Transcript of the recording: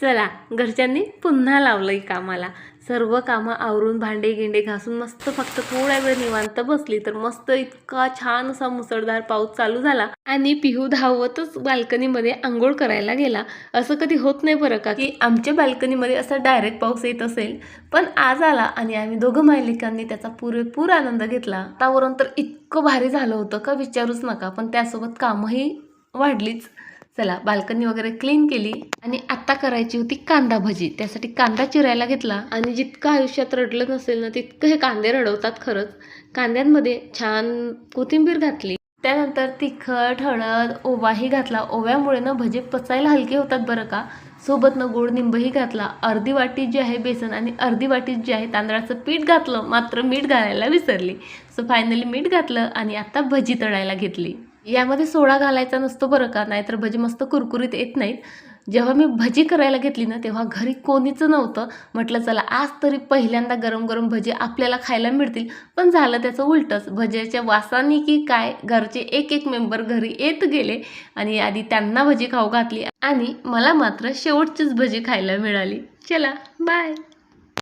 चला घरच्यांनी पुन्हा लावलंय कामाला. सर्व कामं आवरून भांडे गिंडे घासून मस्त फक्त थोड्या वेळ निवांत बसली तर मस्त इतका छान असा मुसळधार पाऊस चालू झाला आणि पिहू धावतच बाल्कनीमध्ये आंघोळ करायला गेला. असं कधी होत नाही बरं का? की आमच्या बाल्कनीमध्ये असा डायरेक्ट पाऊस येत असेल पण आज आला आणि आम्ही दोघं मालिकांनी त्याचा पुरेपूर आनंद घेतला. वातावरण तर इतकं भारी झालं होतं का विचारूच नका पण त्यासोबत कामही वाढलीच. चला बाल्कनी वगैरे क्लीन केली आणि आत्ता करायची होती कांदा भजी. त्यासाठी कांदा चिरायला घेतला आणि जितकं आयुष्यात रडलं नसेल ना तितकं हे कांदे रडवतात खरंच. कांद्यांमध्ये छान कोथिंबीर घातली. त्यानंतर तिखट हळद ओवाही घातला. ओव्यामुळे ना भजे पचायला हलके होतात बरं का. सोबत ना गोड निंबही घातला. अर्धी वाटी जी आहे बेसन आणि अर्धी वाटी जी आहे तांदळाचं पीठ घातलं. मात्र मीठ घालायला विसरली. सो फायनली मीठ घातलं आणि आता भजी तळायला घेतली. यामध्ये सोडा घालायचा नसतो बरं का? नाहीतर भजी मस्त कुरकुरीत येत नाहीत. जेव्हा मी भजी करायला घेतली ना तेव्हा घरी कोणीच नव्हतं. म्हटलं चला आज तरी पहिल्यांदा गरम गरम भजी आपल्याला खायला मिळतील. पण झालं त्याचं उलटंच. भज्याच्या वासाने की काय घरचे एक एक मेंबर घरी येत गेले आणि आधी त्यांना भजी खाऊ घातली आणि मला मात्र शेवटचीच भजी खायला मिळाली. चला बाय.